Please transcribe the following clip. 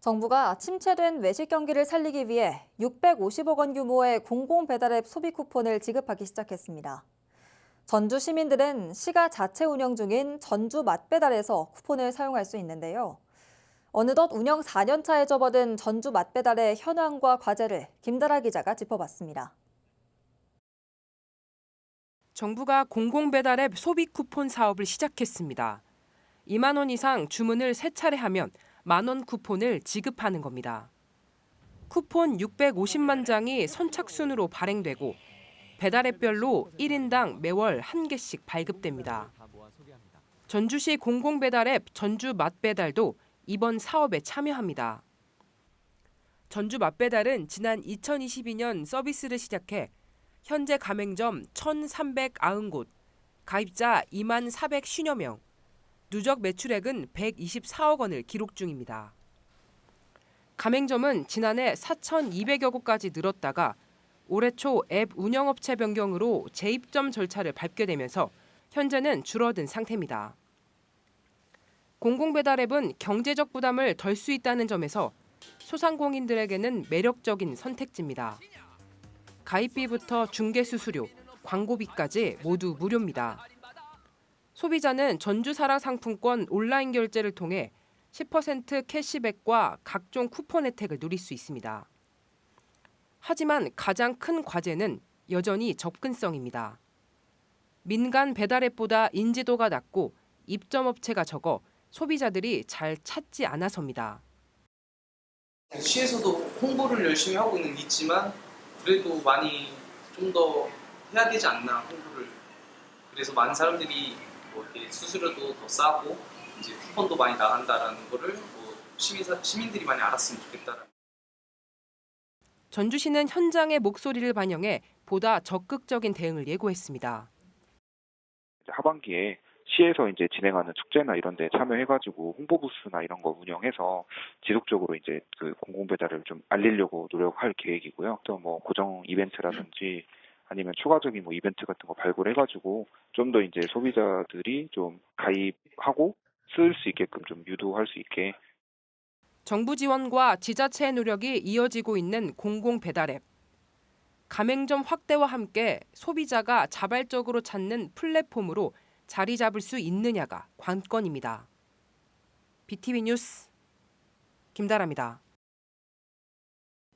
정부가 침체된 외식 경기를 살리기 위해 650억 원 규모의 공공 배달앱 소비 쿠폰을 지급하기 시작했습니다. 전주 시민들은 시가 자체 운영 중인 전주 맛배달에서 쿠폰을 사용할 수 있는데요. 어느덧 운영 4년 차에 접어든 전주 맛배달의 현황과 과제를 김다라 기자가 짚어봤습니다. 정부가 공공배달앱 소비 쿠폰 사업을 시작했습니다. 2만 원 이상 주문을 세 차례 하면 만원 쿠폰을 지급하는 겁니다. 쿠폰 650만 장이 선착순으로 발행되고 배달앱별로 1인당 매월 한 개씩 발급됩니다. 전주시 공공배달앱 전주 맛배달도 이번 사업에 참여합니다. 전주 맛배달은 지난 2022년 서비스를 시작해 현재 가맹점 1,390곳, 가입자 2만 450여 명, 누적 매출액은 124억 원을 기록 중입니다. 가맹점은 지난해 4,200여 곳까지 늘었다가 올해 초 앱 운영업체 변경으로 재입점 절차를 밟게 되면서 현재는 줄어든 상태입니다. 공공배달 앱은 경제적 부담을 덜 수 있다는 점에서 소상공인들에게는 매력적인 선택지입니다. 가입비부터 중개 수수료, 광고비까지 모두 무료입니다. 소비자는 전주사랑 상품권 온라인 결제를 통해 10% 캐시백과 각종 쿠폰 혜택을 누릴 수 있습니다. 하지만 가장 큰 과제는 여전히 접근성입니다. 민간 배달앱보다 인지도가 낮고 입점 업체가 적어 소비자들이 잘 찾지 않아서입니다. 시에서도 홍보를 열심히 하고 있는 게 있지만 그래도 많이 좀 더 해야 되지 않나 홍보를 그래서 많은 사람들이 뭐 이렇게 수수료도 더 싸고 이제 쿠폰도 많이 나간다라는 거를 뭐 시민사, 시민들이 많이 알았으면 좋겠다라는 전주시는 현장의 목소리를 반영해 보다 적극적인 대응을 예고했습니다. 하반기에 시에서 이제 진행하는 축제나 이런 데 참여해가지고 홍보 부스나 이런 거 운영해서 지속적으로 이제 그 공공배달을 좀 알리려고 노력할 계획이고요. 또 뭐 고정 이벤트라든지 아니면 추가적인 뭐 이벤트 같은 거 발굴해가지고 좀 더 이제 소비자들이 좀 가입하고 쓸 수 있게끔 좀 유도할 수 있게 정부 지원과 지자체의 노력이 이어지고 있는 공공 배달 앱. 가맹점 확대와 함께 소비자가 자발적으로 찾는 플랫폼으로 자리 잡을 수 있느냐가 관건입니다. BTV 뉴스 김다라입니다.